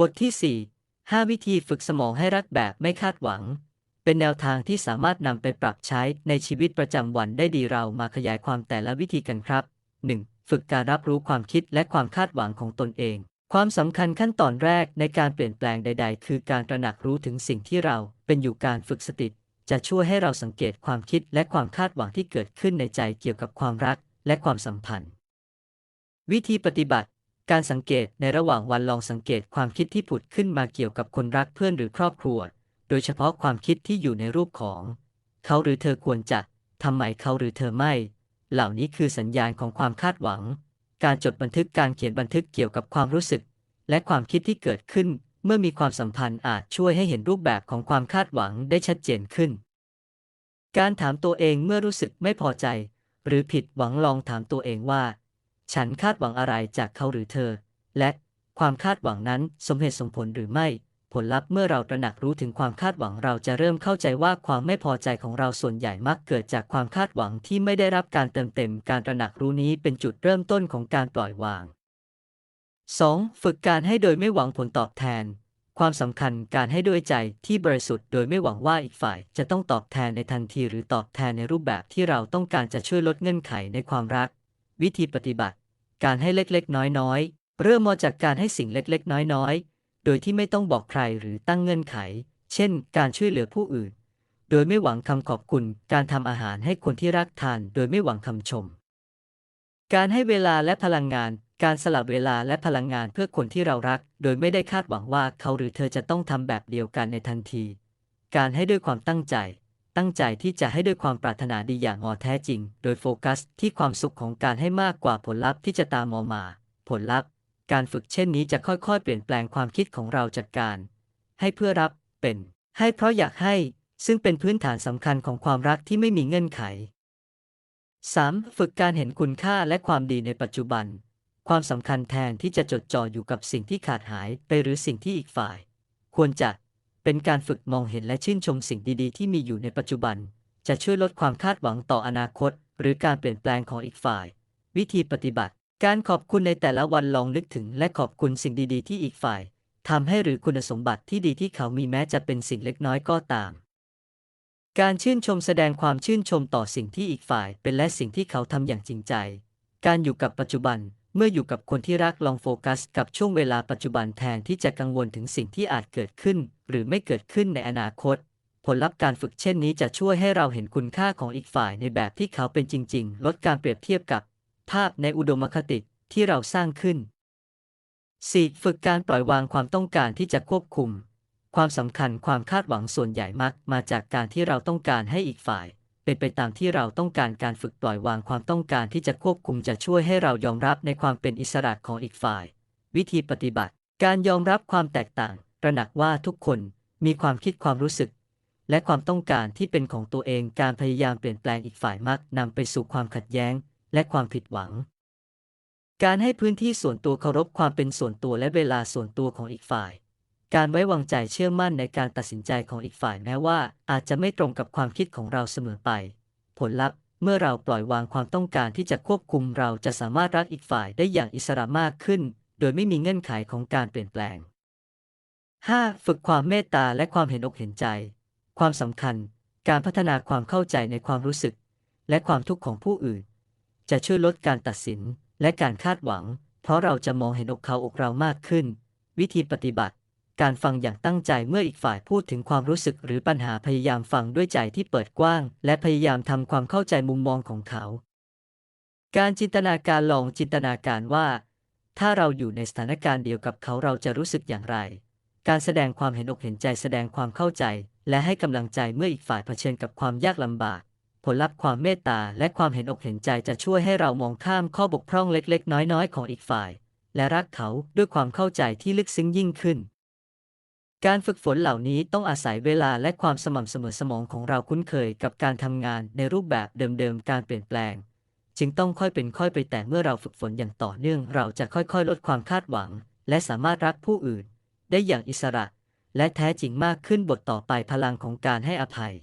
บทที่ 4 5 วิธีฝึกสมองให้รักแบบไม่คาดหวัง เป็นแนวทางที่สามารถนำไปปรับใช้ในชีวิตประจำวันได้ดีเรามาขยายความแต่ละวิธีกันครับ 1. ฝึกการรับรู้ความคิดและความคาดหวังของตนเอง ความสำคัญขั้นตอนแรกในการเปลี่ยนแปลงใด ๆ คือการตระหนักรู้ถึงสิ่งที่เราเป็นอยู่การฝึกสติจะช่วยให้เราสังเกตความคิดและความคาดหวังที่เกิดขึ้นในใจเกี่ยวกับความรักและความสัมพันธ์ วิธีปฏิบัติ การสังเกตในระหว่างวันลองสังเกตความคิดที่ผุดขึ้นมาเกี่ยวกับคนรักเพื่อนหรือครอบครัว โดยเฉพาะความคิดที่อยู่ในรูปของ เขาหรือเธอควรจะทำไมเขาหรือเธอไม่ เหล่านี้คือสัญญาณของความคาดหวัง การจดบันทึกการเขียนบันทึกเกี่ยวกับความรู้สึก และความคิดที่เกิดขึ้น เมื่อมีความสัมพันธ์อาจช่วยให้เห็นรูปแบบของความคาดหวังได้ชัดเจนขึ้น การถามตัวเองเมื่อรู้สึกไม่พอใจ หรือผิดหวังลองถามตัวเองว่า ฉันคาดหวังอะไรจากเขาหรือเธอ และความคาดหวังนั้นสมเหตุสมผลหรือไม่ ผลลัพธ์เมื่อเราตระหนักรู้ถึงความคาดหวังเราจะเริ่มเข้าใจว่าความไม่พอใจของเราส่วนใหญ่มักเกิดจากความคาดหวังที่ไม่ได้รับการเติมเต็ม การตระหนักรู้นี้เป็นจุดเริ่มต้นของการปล่อยวาง 2. ฝึกการให้โดยไม่หวังผลตอบแทน ความสำคัญการให้ด้วยใจที่บริสุทธิ์โดยไม่หวังว่าอีกฝ่าย จะต้องตอบแทนในทันทีหรือตอบแทนในรูปแบบที่เราต้องการจะช่วยลดเงื่อนไขในความรัก วิธีปฏิบัติ การให้เล็กๆ น้อยๆ เริ่มมาจากการให้สิ่งเล็กๆ น้อยๆ โดยที่ไม่ต้องบอกใครหรือตั้งเงื่อนไข เช่น การช่วยเหลือผู้อื่น โดยไม่หวังคำขอบคุณ การทำอาหารให้คนที่รักทาน โดยไม่หวังคำชม การให้เวลาและพลังงาน การสลับเวลาและพลังงานเพื่อคนที่เรารัก โดยไม่ได้คาดหวังว่าเขาหรือเธอจะต้องทำแบบเดียวกันในทันที การให้ด้วยความตั้งใจ ตั้งใจที่จะให้ด้วยความปรารถนาดีอย่างงอแท้จริง โดยโฟกัสที่ความสุขของการให้มากกว่าผลลัพธ์ที่จะตามมา ผลลัพธ์ การฝึกเช่นนี้จะค่อยๆ เปลี่ยนแปลงความคิดของเราจากการ ให้เพื่อรับเป็น ให้เพราะอยากให้ ซึ่งเป็นพื้นฐานสำคัญของความรักที่ไม่มีเงื่อนไข 3. ฝึกการเห็นคุณค่าและความดีในปัจจุบัน ความสำคัญแทนที่จะจดจ่ออยู่กับสิ่งที่ขาดหายไปหรือสิ่งที่อีกฝ่าย ควรจะ เป็นการฝึกมองเห็นและชื่นชมสิ่งดีๆ ที่มีอยู่ในปัจจุบัน จะช่วยลดความคาดหวังต่ออนาคต หรือการเปลี่ยนแปลงของอีกฝ่าย วิธีปฏิบัติ การขอบคุณในแต่ละวันลองนึกถึง และขอบคุณสิ่งดีๆ ที่อีกฝ่ายทำให้หรือคุณสมบัติที่ดีที่เขามีแม้จะเป็นสิ่งเล็กน้อยก็ตาม การชื่นชมแสดงความชื่นชมต่อสิ่งที่อีกฝ่าย เป็นและสิ่งที่เขาทำอย่างจริงใจ การอยู่กับปัจจุบันเมื่ออยู่กับคนที่รักลองโฟกัส กับช่วงเวลาปัจจุบันแทนที่จะกังวลถึงสิ่งที่อาจเกิดขึ้น หรือไม่เกิดขึ้นในอนาคต ผลลัพธ์การฝึกเช่นนี้จะช่วยให้เราเห็นคุณค่าของอีกฝ่ายในแบบที่เขาเป็นจริง ๆ ลดการเปรียบเทียบกับ ภาพในอุดมคติที่เราสร้างขึ้น 4. ฝึกการปล่อยวางความต้องการที่จะควบคุม ความสำคัญความคาดหวังส่วนใหญ่มักมาจากการที่เราต้องการให้อีกฝ่าย เป็นไปตามที่เราต้องการการฝึกปล่อยวางความต้องการที่จะควบคุมจะช่วยให้เรายอมรับในความเป็นอิสระของอีกฝ่าย วิธีปฏิบัติ การยอมรับความแตกต่าง ระหนักว่าทุกคนมีความคิดความรู้สึก และความต้องการที่เป็นของตัวเองการพยายามเปลี่ยนแปลงอีกฝ่ายมักนำไปสู่ความขัดแย้ง และความผิดหวัง การให้พื้นที่ส่วนตัวเคารพความเป็นส่วนตัวและเวลาส่วนตัวของอีกฝ่าย การไว้วางใจเชื่อมั่นในการตัดสินใจของอีกฝ่ายแม้ว่า อาจจะไม่ตรงกับความคิดของเราเสมอไป ผลลัพธ์เมื่อเราปล่อยวางความต้องการที่จะควบคุมเราจะสามารถรักอีกฝ่ายได้อย่างอิสระมากขึ้น โดยไม่มีเงื่อนไขของการเปลี่ยนแปลง 5. ฝึกความเมตตาและความเห็นอกเห็นใจ ความสำคัญ การพัฒนาความเข้าใจในความรู้สึก และความทุกข์ของผู้อื่น จะช่วยลดการตัดสินและการคาดหวัง เพราะเราจะมองเห็นอกเขาอกเรามากขึ้น วิธีปฏิบัติ การฟังอย่างตั้งใจเมื่ออีกฝ่ายพูดถึงความรู้สึกหรือปัญหาพยายามฟังด้วยใจที่เปิดกว้าง และพยายามทำความเข้าใจมุมมองของเขา การจินตนาการลองจินตนาการว่า ถ้าเราอยู่ในสถานการณ์เดียวกับเขาเราจะรู้สึกอย่างไร การแสดงความเห็นอกเห็นใจแสดงความเข้าใจ และให้กำลังใจเมื่ออีกฝ่ายเผชิญกับความยากลำบาก ผลลัพธ์ความเมตตาและความเห็นอกเห็นใจจะช่วยให้เรามองข้ามข้อบกพร่องเล็กๆ น้อยๆ ของอีกฝ่าย และรักเขาด้วยความเข้าใจที่ลึกซึ้งยิ่งขึ้น การฝึกฝนเหล่านี้ต้องอาศัยเวลาและความสม่ำเสมอสมองของเราคุ้นเคยกับการทำงานในรูปแบบเดิมๆ การเปลี่ยนแปลง จึงต้องค่อยเป็นค่อยไปแต่เมื่อเราฝึกฝนอย่างต่อเนื่อง เราจะค่อยๆ ลดความคาดหวัง และสามารถรักผู้อื่น ได้อย่างอิสระ และแท้จริงมากขึ้นบทต่อไปพลังของการให้อภัย